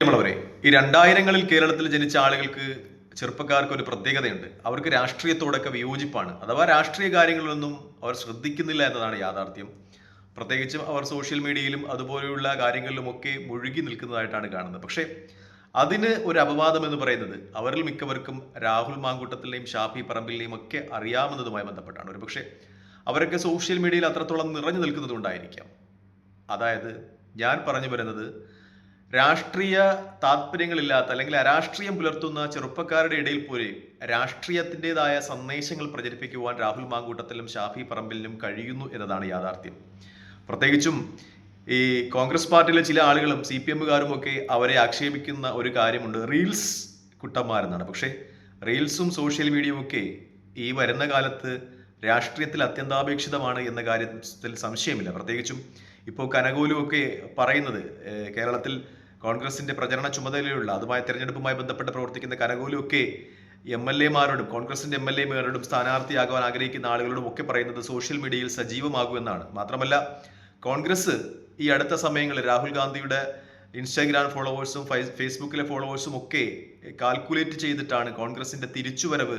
പ്രിയമുള്ളവരെ ഈ രണ്ടായിരങ്ങളിൽ കേരളത്തിൽ ജനിച്ച ആളുകൾക്ക് ചെറുപ്പക്കാർക്ക് ഒരു പ്രത്യേകതയുണ്ട്. അവർക്ക് രാഷ്ട്രീയത്തോടൊക്കെ വിയോജിപ്പാണ്. അഥവാ രാഷ്ട്രീയ കാര്യങ്ങളിലൊന്നും അവർ ശ്രദ്ധിക്കുന്നില്ല എന്നതാണ് യാഥാർത്ഥ്യം. പ്രത്യേകിച്ചും അവർ സോഷ്യൽ മീഡിയയിലും അതുപോലെയുള്ള കാര്യങ്ങളിലുമൊക്കെ മുഴുകി നിൽക്കുന്നതായിട്ടാണ് കാണുന്നത്. പക്ഷേ അതിന് ഒരു അപവാദം എന്ന് പറയുന്നത് അവരിൽ മിക്കവർക്കും രാഹുൽ മാങ്കൂട്ടത്തിലെയും ഷാഫി പറമ്പിലിനെയും ഒക്കെ അറിയാവുന്നതുമായി ബന്ധപ്പെട്ടാണ്. ഒരുപക്ഷെ അവരൊക്കെ സോഷ്യൽ മീഡിയയിൽ അത്രത്തോളം നിറഞ്ഞു നിൽക്കുന്നതുകൊണ്ടായിരിക്കാം. അതായത് ഞാൻ പറഞ്ഞു വരുന്നത് രാഷ്ട്രീയ താല്പര്യങ്ങളില്ലാത്ത അല്ലെങ്കിൽ അരാഷ്ട്രീയം പുലർത്തുന്ന ചെറുപ്പക്കാരുടെ ഇടയിൽ പോലും രാഷ്ട്രീയത്തിന്റെതായ സന്ദേശങ്ങൾ പ്രചരിപ്പിക്കുവാൻ രാഹുൽ മാങ്കൂട്ടത്തിലും ഷാഫി പറമ്പിലിനും കഴിയുന്നു എന്നതാണ് യാഥാർത്ഥ്യം. പ്രത്യേകിച്ചും ഈ കോൺഗ്രസ് പാർട്ടിയിലെ ചില ആളുകളും സി പി എമ്മുകാരും ഒക്കെ അവരെ ആക്ഷേപിക്കുന്ന ഒരു കാര്യമുണ്ട്. റീൽസ് കുട്ടന്മാരെന്നാണ്. പക്ഷേ റീൽസും സോഷ്യൽ മീഡിയയും ഒക്കെ ഈ വരുന്ന കാലത്ത് രാഷ്ട്രീയത്തിൽ അത്യന്താപേക്ഷിതമാണ് എന്ന കാര്യത്തിൽ സംശയമില്ല. പ്രത്യേകിച്ചും ഇപ്പോൾ കനകോലും ഒക്കെ പറയുന്നത് കേരളത്തിൽ കോൺഗ്രസിന്റെ പ്രചരണ ചുമതലയുള്ള അതുമായി തെരഞ്ഞെടുപ്പുമായി ബന്ധപ്പെട്ട് പ്രവർത്തിക്കുന്ന കനകോലും ഒക്കെ എം എൽ എമാരോടും കോൺഗ്രസിന്റെ എം എൽ എമാരോടും സ്ഥാനാർത്ഥിയാകാൻ ആഗ്രഹിക്കുന്ന ആളുകളോടും ഒക്കെ പറയുന്നത് സോഷ്യൽ മീഡിയയിൽ സജീവമാകുമെന്നാണ് മാത്രമല്ല കോൺഗ്രസ് ഈ അടുത്ത സമയങ്ങളിൽ രാഹുൽ ഗാന്ധിയുടെ ഇൻസ്റ്റാഗ്രാം ഫോളോവേഴ്സും ഫേസ്ബുക്കിലെ ഫോളോവേഴ്സും ഒക്കെ കാൽക്കുലേറ്റ് ചെയ്തിട്ടാണ് കോൺഗ്രസിന്റെ തിരിച്ചുവരവ്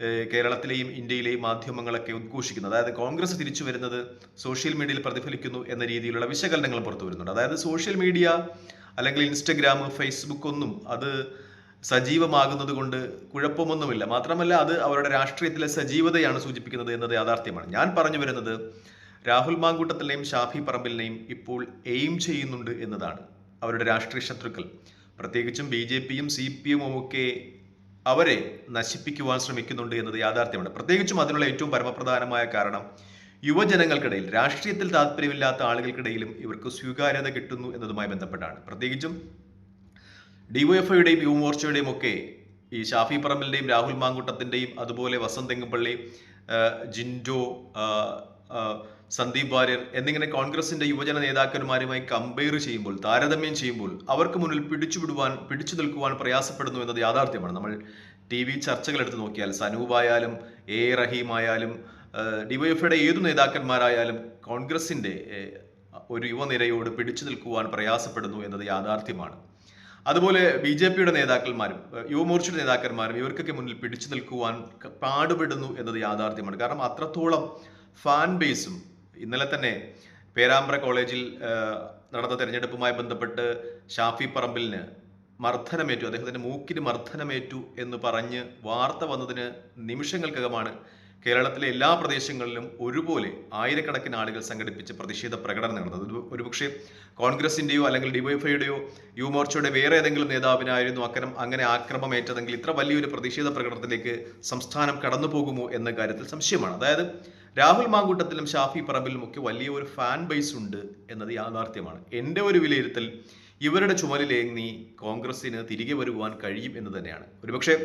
കേരളത്തിലെയും ഇന്ത്യയിലെയും മാധ്യമങ്ങളൊക്കെ ഉദ്ഘോഷിക്കുന്നത് അതായത് കോൺഗ്രസ് തിരിച്ചു വരുന്നത് സോഷ്യൽ മീഡിയയിൽ പ്രതിഫലിക്കുന്നു എന്ന രീതിയിലുള്ള വിശകലനങ്ങൾ പുറത്തു വരുന്നുണ്ട്. അതായത് സോഷ്യൽ മീഡിയ അല്ലെങ്കിൽ ഇൻസ്റ്റഗ്രാം ഫേസ്ബുക്ക് ഒന്നും അത് സജീവമാകുന്നത് കൊണ്ട് കുഴപ്പമൊന്നുമില്ല. മാത്രമല്ല അത് അവരുടെ രാഷ്ട്രീയത്തിലെ സജീവതയാണ് സൂചിപ്പിക്കുന്നത് എന്നത് യാഥാർത്ഥ്യമാണ്. ഞാൻ പറഞ്ഞു വരുന്നത് രാഹുൽ മാങ്കൂട്ടത്തിനെയും ഷാഫി പറമ്പിലിനെയും ഇപ്പോൾ എയിം ചെയ്യുന്നുണ്ട് എന്നതാണ്. അവരുടെ രാഷ്ട്രീയ ശത്രുക്കൾ. പ്രത്യേകിച്ചും ബി ജെ പിയും സി പി എമ്മും ഒക്കെ അവരെ നശിപ്പിക്കുവാൻ ശ്രമിക്കുന്നുണ്ട് എന്നത് യാഥാർത്ഥ്യമാണ്. പ്രത്യേകിച്ചും അതിനുള്ള ഏറ്റവും പരമപ്രധാനമായ കാരണം യുവജനങ്ങൾക്കിടയിൽ രാഷ്ട്രീയത്തിൽ താല്പര്യമില്ലാത്ത ആളുകൾക്കിടയിലും ഇവർക്ക് സ്വീകാര്യത കിട്ടുന്നു എന്നതുമായി ബന്ധപ്പെട്ടാണ്. പ്രത്യേകിച്ചും ഡിവൈഎഫ്ഐയുടെയും യുവമോർച്ചയുടെയും ഒക്കെ ഈ ഷാഫി പറമ്പലിന്റെയും രാഹുൽ മാങ്കുട്ടത്തിന്റെയും അതുപോലെ വസന്ത് തെങ്ങുപള്ളി ജിൻജോ ജിൻഡോ സന്ദീപ് വാര്യർ എന്നിങ്ങനെ കോൺഗ്രസിന്റെ യുവജന നേതാക്കന്മാരുമായി കമ്പയർ ചെയ്യുമ്പോൾ താരതമ്യം ചെയ്യുമ്പോൾ അവർക്ക് മുന്നിൽ പിടിച്ചുവിടുവാൻ പിടിച്ചു നിൽക്കുവാൻ പ്രയാസപ്പെടുന്നു എന്നത് യാഥാർത്ഥ്യമാണ്. നമ്മൾ ടി വി ചർച്ചകൾ എടുത്ത് നോക്കിയാൽ സനൂപായാലും എ എ റഹീം ആയാലും ഡിവൈഎഫ്ഐയുടെ ഏതു നേതാക്കന്മാരായാലും കോൺഗ്രസിന്റെ ഒരു യുവനിരയോട് പിടിച്ചു നിൽക്കുവാൻ പ്രയാസപ്പെടുന്നു എന്നത് യാഥാർത്ഥ്യമാണ്. അതുപോലെ ബി ജെ പിയുടെ നേതാക്കന്മാരും യുവമോർച്ചയുടെ നേതാക്കന്മാരും ഇവർക്കൊക്കെ മുന്നിൽ പിടിച്ചു നിൽക്കുവാൻ പാടുപെടുന്നു എന്നത് യാഥാർത്ഥ്യമാണ്. കാരണം അത്രത്തോളം ഫാൻ ബേസും ഇന്നലെ തന്നെ പേരാമ്പ്ര കോളേജിൽ നടന്ന തെരഞ്ഞെടുപ്പുമായി ബന്ധപ്പെട്ട് ഷാഫി പറമ്പിലിന് മർദ്ദനമേറ്റു അദ്ദേഹത്തിന്റെ മൂക്കിന് മർദ്ദനമേറ്റു എന്ന് പറഞ്ഞ് വാർത്ത വന്നതിന് നിമിഷങ്ങൾക്കകമാണ് കേരളത്തിലെ എല്ലാ പ്രദേശങ്ങളിലും ഒരുപോലെ ആയിരക്കണക്കിന് ആളുകൾ സംഘടിപ്പിച്ച് പ്രതിഷേധ പ്രകടനം നടന്നത് ഒരു ഒരുപക്ഷെ കോൺഗ്രസിന്റെയോ അല്ലെങ്കിൽ ഡിവൈഎഫ്ഐയുടെയോ യുവമോർച്ചയുടെ വേറെ ഏതെങ്കിലും നേതാവിനായിരുന്നു അക്കരം അങ്ങനെ ആക്രമമേറ്റതെങ്കിൽ ഇത്ര വലിയൊരു പ്രതിഷേധ പ്രകടനത്തിലേക്ക് സംസ്ഥാനം കടന്നു പോകുമോ എന്ന കാര്യത്തിൽ സംശയമാണ്. അതായത് രാഹുൽ മാങ്കൂട്ടത്തിലും ഷാഫി പറമ്പിലും ഒക്കെ വലിയ ഒരു ഫാൻ ബേസ് ഉണ്ട് എന്നത് യാഥാർത്ഥ്യമാണ്. എന്റെ ഒരു വിലയിരുത്തൽ ഇവരുടെ ചുമലിലേങ്ങി കോൺഗ്രസിന് തിരികെ വരുവാൻ കഴിയും എന്ന് തന്നെയാണ്. ഒരുപക്ഷെ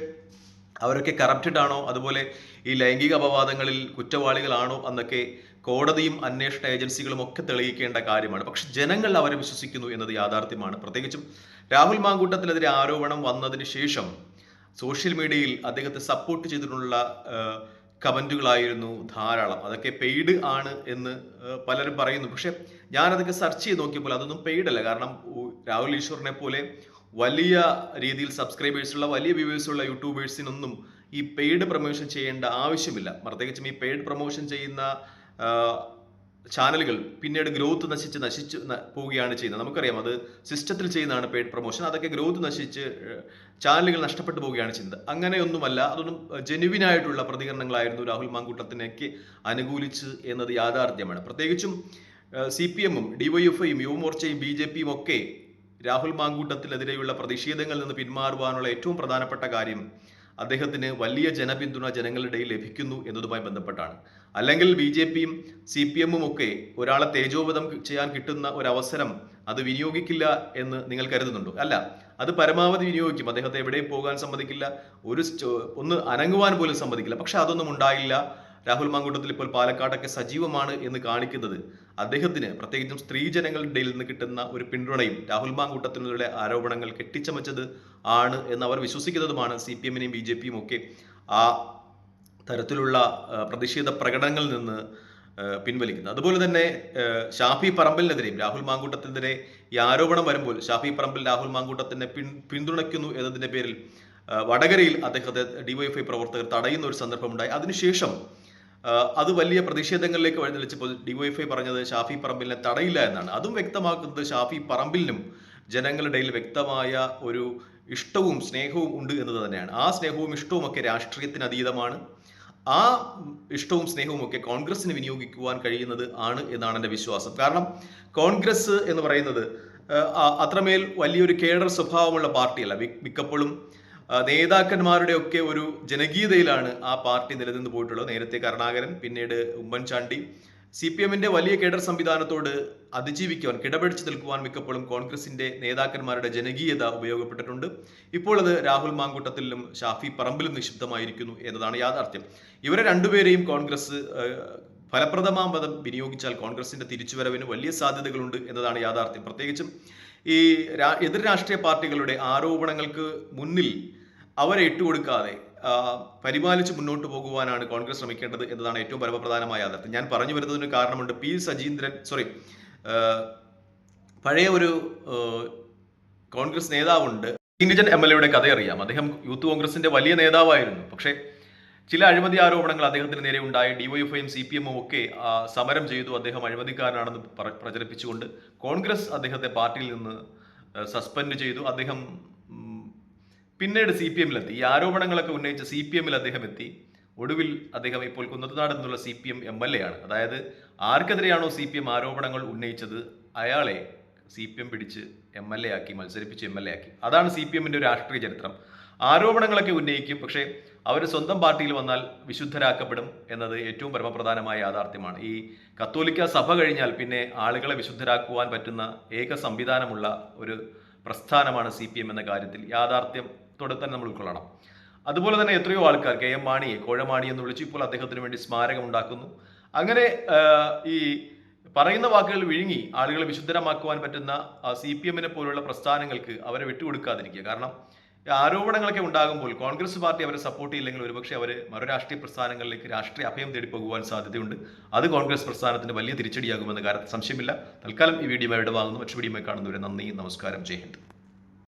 അവരൊക്കെ കറപ്റ്റഡ് ആണോ? അതുപോലെ ഈ ലൈംഗിക അപവാദങ്ങളിൽ കുറ്റവാളികളാണോ? എന്നൊക്കെ കോടതിയും അന്വേഷണ ഏജൻസികളും ഒക്കെ തെളിയിക്കേണ്ട കാര്യമാണ്. പക്ഷെ ജനങ്ങൾ അവരെ വിശ്വസിക്കുന്നു എന്നത് യാഥാർത്ഥ്യമാണ്. പ്രത്യേകിച്ചും രാഹുൽ മാങ്കൂട്ടത്തിനെതിരെ ആരോപണം വന്നതിന് ശേഷം സോഷ്യൽ മീഡിയയിൽ അദ്ദേഹത്തെ സപ്പോർട്ട് ചെയ്തിട്ടുള്ള കമന്റുകളായിരുന്നു ധാരാളം. അതൊക്കെ പെയ്ഡ് ആണ് എന്ന് പലരും പറയുന്നു. പക്ഷെ ഞാനതൊക്കെ സെർച്ച് ചെയ്ത് നോക്കിയപ്പോൾ അതൊന്നും പെയ്ഡ് അല്ല. കാരണം രാഹുൽ ഈശ്വറിനെ പോലെ വലിയ രീതിയിൽ സബ്സ്ക്രൈബേഴ്സുള്ള വലിയ വ്യൂവേഴ്സ് ഉള്ള യൂട്യൂബേഴ്സിനൊന്നും ഈ പെയ്ഡ് പ്രൊമോഷൻ ചെയ്യേണ്ട ആവശ്യമില്ല. പ്രത്യേകിച്ചും ഈ പെയ്ഡ് പ്രൊമോഷൻ ചെയ്യുന്ന ചാനലുകൾ പിന്നീട് ഗ്രോത്ത് നശിച്ച് നശിച്ച് പോവുകയാണ് ചെയ്യുന്നത്. നമുക്കറിയാം അത് സിസ്റ്റത്തിൽ ചെയ്യുന്നതാണ് പെയ്ഡ് പ്രൊമോഷൻ അതൊക്കെ ഗ്രോത്ത് നശിച്ച് ചാനലുകൾ നഷ്ടപ്പെട്ടു പോവുകയാണ് ചെയ്യുന്നത്. അങ്ങനെയൊന്നുമല്ല അതൊന്നും ജെനുവിൻ ആയിട്ടുള്ള പ്രതികരണങ്ങളായിരുന്നു രാഹുൽ മാങ്കൂട്ടത്തിനേക്ക് അനുകൂലിച്ച് എന്നത് യാഥാർത്ഥ്യമാണ്. പ്രത്യേകിച്ചും സി പി എമ്മും ഡിവൈഎഫ്ഐയും യുവമോർച്ചയും ബി ജെ പിയും ഒക്കെ രാഹുൽ മാങ്കൂട്ടത്തിനെതിരെയുള്ള പ്രതിഷേധങ്ങളിൽ നിന്ന് പിന്മാറുവാനുള്ള ഏറ്റവും പ്രധാനപ്പെട്ട കാര്യം അദ്ദേഹത്തിന് വലിയ ജനപിന്തുണ ജനങ്ങളുടെ ഇടയിൽ ലഭിക്കുന്നു എന്നതുമായി ബന്ധപ്പെട്ടാണ്. അല്ലെങ്കിൽ ബി ജെ പിയും സി പി എമ്മും ഒക്കെ ഒരാളെ തേജോവധം ചെയ്യാൻ കിട്ടുന്ന ഒരു അവസരം അത് വിനിയോഗിക്കില്ല എന്ന് നിങ്ങൾ കരുതുന്നുണ്ടോ? അല്ല അത് പരമാവധി വിനിയോഗിക്കും. അദ്ദേഹത്തെ എവിടെയും പോകാൻ സമ്മതിക്കില്ല. ഒരു ഒന്ന് അനങ്ങുവാൻ പോലും സമ്മതിക്കില്ല. പക്ഷെ അതൊന്നും ഉണ്ടായില്ല. രാഹുൽ മാങ്കൂട്ടത്തിൽ ഇപ്പോൾ പാലക്കാടൊക്കെ സജീവമാണ് എന്ന് കാണിക്കുന്നത് അദ്ദേഹത്തിന് പ്രത്യേകിച്ചും സ്ത്രീജനങ്ങളുടെ ഇടയിൽ നിന്ന് കിട്ടുന്ന ഒരു പിന്തുണയും രാഹുൽ മാങ്കൂട്ടത്തിനുള്ള ആരോപണങ്ങൾ കെട്ടിച്ചമച്ചത് ആണ് എന്ന് അവർ വിശ്വസിക്കുന്നതുമാണ് സി പി എമ്മിനെയും ബി ജെ പിയും ഒക്കെ ആ തരത്തിലുള്ള പ്രതിഷേധ പ്രകടനങ്ങളിൽ നിന്ന് പിൻവലിക്കുന്നത്. അതുപോലെ തന്നെ ഷാഫി പറമ്പലിനെതിരെയും രാഹുൽ മാങ്കൂട്ടത്തിനെതിരെ ഈ ആരോപണം വരുമ്പോൾ ഷാഫി പറമ്പിൽ രാഹുൽ മാങ്കൂട്ടത്തിനെ പിൻ പിന്തുണയ്ക്കുന്നു എന്നതിന്റെ പേരിൽ വടകരയിൽ അദ്ദേഹത്തെ ഡിവൈഎഫ്ഐ പ്രവർത്തകർ തടയുന്ന ഒരു സന്ദർഭമുണ്ടായി. അതിനുശേഷം അത് വലിയ പ്രതിഷേധങ്ങളിലേക്ക് വഴിതെളിച്ചപ്പോൾ ഡിവൈഫൈ പറഞ്ഞത് ഷാഫി പറമ്പിലിനെ തടയില്ല എന്നാണ്. അതും വ്യക്തമാക്കുന്നത് ഷാഫി പറമ്പിലിനും ജനങ്ങളുടെ വ്യക്തമായ ഒരു ഇഷ്ടവും സ്നേഹവും ഉണ്ട് എന്നത് തന്നെയാണ്. ആ സ്നേഹവും ഇഷ്ടവും ഒക്കെ രാഷ്ട്രീയത്തിന് അതീതമാണ്. ആ ഇഷ്ടവും സ്നേഹവും ഒക്കെ കോൺഗ്രസിന് വിനിയോഗിക്കുവാൻ കഴിയുന്നത് ആണ് എന്നാണ് എന്റെ വിശ്വാസം. കാരണം കോൺഗ്രസ് എന്ന് പറയുന്നത് അത്രമേൽ വലിയൊരു കേഡർ സ്വഭാവമുള്ള പാർട്ടിയല്ല. മിക്കപ്പോഴും നേതാക്കന്മാരുടെ ഒക്കെ ഒരു ജനകീയതയിലാണ് ആ പാർട്ടി നിലനിന്ന് പോയിട്ടുള്ളത്. നേരത്തെ കരുണാകരൻ പിന്നീട് ഉമ്മൻചാണ്ടി. സി പി എമ്മിന്റെ വലിയ കേഡർ സംവിധാനത്തോട് അതിജീവിക്കുവാൻ കിടപിടിച്ച് നിൽക്കുവാൻ മിക്കപ്പോഴും കോൺഗ്രസിന്റെ നേതാക്കന്മാരുടെ ജനകീയത ഉപയോഗപ്പെട്ടിട്ടുണ്ട്. ഇപ്പോൾ അത് രാഹുൽ മാങ്കൂട്ടത്തിലും ഷാഫി പറമ്പിലും നിക്ഷിപ്തമായിരിക്കുന്നു എന്നതാണ് യാഥാർത്ഥ്യം. ഇവരെ രണ്ടുപേരെയും കോൺഗ്രസ് ഫലപ്രദമാം പദം വിനിയോഗിച്ചാൽ കോൺഗ്രസിന്റെ തിരിച്ചുവരവിന് വലിയ സാധ്യതകളുണ്ട് എന്നതാണ് യാഥാർത്ഥ്യം. പ്രത്യേകിച്ചും ഈ എതിർ രാഷ്ട്രീയ പാർട്ടികളുടെ ആരോപണങ്ങൾക്ക് മുന്നിൽ അവരെ ഇട്ടുകൊടുക്കാതെ പരിപാലിച്ച് മുന്നോട്ട് പോകുവാനാണ് കോൺഗ്രസ് ശ്രമിക്കേണ്ടത് എന്നതാണ് ഏറ്റവും പരമപ്രധാനമായ യാഥാർത്ഥ്യം. ഞാൻ പറഞ്ഞു വരുന്നതിന് കാരണമുണ്ട് പി സജീന്ദ്രൻ സോറി പഴയ ഒരു കോൺഗ്രസ് നേതാവുണ്ട്. ഇൻഡിജൻ എം എൽ എയുടെ കഥ അറിയാം അദ്ദേഹം യൂത്ത് കോൺഗ്രസിന്റെ വലിയ നേതാവായിരുന്നു. പക്ഷേ ചില അഴിമതി ആരോപണങ്ങൾ അദ്ദേഹത്തിന് നേരെ ഉണ്ടായി. ഡിവൈഎഫ്ഐയും സി പി എമ്മും ഒക്കെ സമരം ചെയ്തു. അദ്ദേഹം അഴിമതിക്കാരനാണെന്ന് പ്രചരിപ്പിച്ചുകൊണ്ട് കോൺഗ്രസ് അദ്ദേഹത്തെ പാർട്ടിയിൽ നിന്ന് സസ്പെൻഡ് ചെയ്തു. അദ്ദേഹം പിന്നീട് സി പി എമ്മിലെത്തി. ഈ ആരോപണങ്ങളൊക്കെ ഉന്നയിച്ച സി പി എമ്മിൽ അദ്ദേഹം എത്തി. ഒടുവിൽ അദ്ദേഹം ഇപ്പോൾ കുന്നത്തനാട് എന്നുള്ള C P M M L A ആണ്. അതായത് ആർക്കെതിരെയാണോ സി പി എം ആരോപണങ്ങൾ ഉന്നയിച്ചത്? അയാളെ സി പി എം പിടിച്ച് എം എൽ എ ആക്കി മത്സരിപ്പിച്ച് എം എൽ എ ആക്കി. അതാണ് സി പി എമ്മിന്റെ രാഷ്ട്രീയ ചരിത്രം. ആരോപണങ്ങളൊക്കെ ഉന്നയിക്കും. പക്ഷേ അവർ സ്വന്തം പാർട്ടിയിൽ വന്നാൽ വിശുദ്ധരാക്കപ്പെടും എന്നത് ഏറ്റവും പരമപ്രധാനമായ യാഥാർത്ഥ്യമാണ്. ഈ കത്തോലിക്ക സഭ കഴിഞ്ഞാൽ പിന്നെ ആളുകളെ വിശുദ്ധരാക്കുവാൻ പറ്റുന്ന ഏക സംവിധാനമുള്ള ഒരു പ്രസ്ഥാനമാണ് സി എന്ന കാര്യത്തിൽ. യാഥാർത്ഥ്യത്തോടെ തന്നെ നമ്മൾ ഉൾക്കൊള്ളണം. അതുപോലെ തന്നെ എത്രയോ ആൾക്കാർ കെ എം മാണിയെ കോഴമാണി എന്ന് വിളിച്ചു ഇപ്പോൾ അദ്ദേഹത്തിന് വേണ്ടി സ്മാരകം ഉണ്ടാക്കുന്നു. അങ്ങനെ ഈ പറയുന്ന വാക്കുകൾ വിഴുങ്ങി ആളുകളെ വിശുദ്ധരമാക്കുവാൻ പറ്റുന്ന സി പി എമ്മിനെ പോലുള്ള പ്രസ്ഥാനങ്ങൾക്ക് അവരെ വിട്ടുകൊടുക്കാതിരിക്കുക. കാരണം ആരോപണങ്ങളൊക്കെ ഉണ്ടാകുമ്പോൾ കോൺഗ്രസ് പാർട്ടി അവരെ സപ്പോർട്ട് ചെയ്യില്ലെങ്കിൽ ഒരുപക്ഷെ അവർ മറു രാഷ്ട്രീയ പ്രസ്ഥാനങ്ങളിലേക്ക് രാഷ്ട്രീയ അഭയം തേടി പോകുവാൻ സാധ്യതയുണ്ട്. അത് കോൺഗ്രസ് പ്രസ്ഥാനത്തിന് വലിയ തിരിച്ചടിയാകുമെന്ന കാര്യത്തിൽ സംശയമില്ല. തൽക്കാലം ഈ വീഡിയോ ഇവിടെ വാങ്ങുന്നു മറ്റു വീഡിയോ കാണുന്നവരെ നന്ദി നമസ്കാരം ജയ്